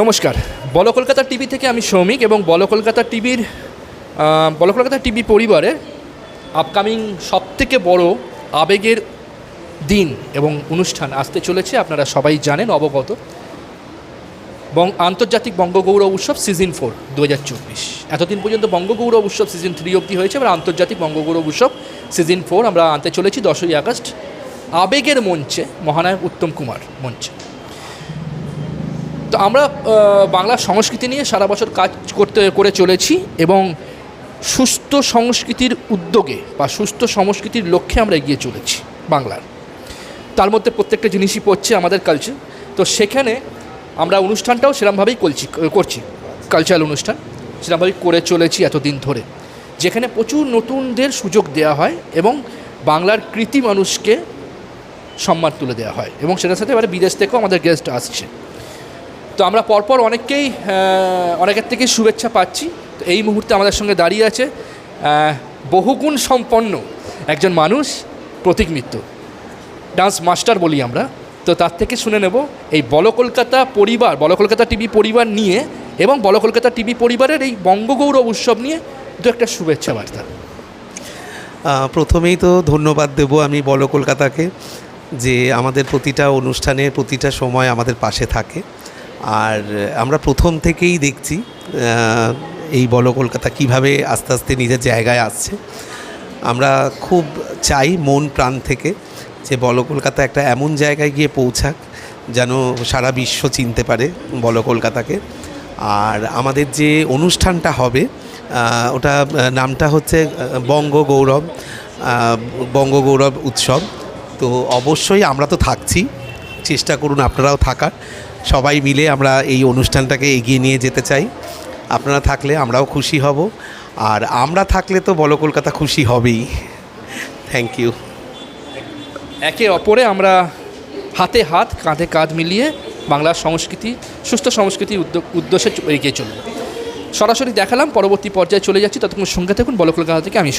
নমস্কার। বল কলকাতা টিভি থেকে আমি সৌমিক এবং বল কলকাতা টিভির বল কলকাতা টিভি পরিবারের আপকামিং সবথেকে বড় আবেগের দিন এবং অনুষ্ঠান আসতে চলেছে, আপনারা সবাই জানেন অবগত। এবং আন্তর্জাতিক বঙ্গগৌরব উৎসব সিজন ফোর দু হাজার চব্বিশ। এতদিন পর্যন্ত বঙ্গগৌরব উৎসব সিজন থ্রি অবধি হয়েছে, এবার আন্তর্জাতিক বঙ্গগৌরব উৎসব সিজন ফোর আমরা আনতে চলেছি দশই আগস্ট। আবেগের মঞ্চে মহানায়ক উত্তম কুমার মঞ্চে। তো আমরা বাংলা সংস্কৃতি নিয়ে সারা বছর কাজ করতে, করে চলেছি এবং সুস্থ সংস্কৃতির উদ্যোগে বা সুস্থ সংস্কৃতির লক্ষ্যে আমরা এগিয়ে চলেছি বাংলার। তার মধ্যে প্রত্যেকটা জিনিসই পড়ছে আমাদের কালচার তো সেখানে আমরা অনুষ্ঠানটাও সেরমভাবেই করছি করছি কালচারাল অনুষ্ঠান। সেরমভাবেই করে চলেছি এতদিন ধরে। যেখানে প্রচুর নতুনদের সুযোগ দেওয়া হয় এবং বাংলার কৃতি মানুষকে সম্মান তুলে দেওয়া হয় এবং সেটার সাথে এবারে বিদেশ থেকেও আমাদের গেস্ট আসছে। তো আমরা পরপর অনেককেই অনেকের থেকেই শুভেচ্ছা পাচ্ছি। তো এই মুহূর্তে আমাদের সঙ্গে দাঁড়িয়ে আছে বহুগুণ সম্পন্ন একজন মানুষ, প্রতীক মিত্র ডান্স মাস্টার বলি আমরা। তো তার থেকে শুনে নেব এই বল কলকাতা পরিবার বল কলকাতা টিভি পরিবার নিয়ে এবং বল কলকাতা টিভি পরিবারের এই বঙ্গগৌরব উৎসব নিয়ে দু একটা শুভেচ্ছা বার্তা। প্রথমেই তো ধন্যবাদ দেব আমি বল কলকাতাকে যে আমাদের প্রতিটা অনুষ্ঠানে প্রতিটা সময় আমাদের পাশে থাকে। আর আমরা প্রথম থেকেই দেখছি এই বল কলকাতা কীভাবে আস্তে আস্তে নিজের জায়গায় আসছে। আমরা খুব চাই মন প্রাণ থেকে যে বল কলকাতা একটা এমন জায়গায় গিয়ে পৌঁছাক যেন সারা বিশ্ব চিনতে পারে বল কলকাতাকে। আর আমাদের যে অনুষ্ঠানটা হবে ওটা নামটা হচ্ছে বঙ্গ গৌরব বঙ্গ গৌরব উৎসব। তো অবশ্যই আমরা তো থাকছি। চেষ্টা করুন আপনারাও থাকার। সবাই মিলে আমরা এই অনুষ্ঠানটাকে এগিয়ে নিয়ে যেতে চাই। আপনারা থাকলে আমরাও খুশি হব। আর আমরা থাকলে তো বলো কলকাতা খুশি হবেই। থ্যাংক ইউ একে অপরে আমরা হাতে হাত, কাঁধে কাঁধ মিলিয়ে বাংলার সংস্কৃতি, সুস্থ উদ্যোগ উদ্দেশ্যে এগিয়ে চলব। সরাসরি দেখালাম, পরবর্তী পর্যায়ে চলে যাচ্ছি। ততক্ষণ সঙ্গে থাকুন, বল কলকাতা থেকে আমি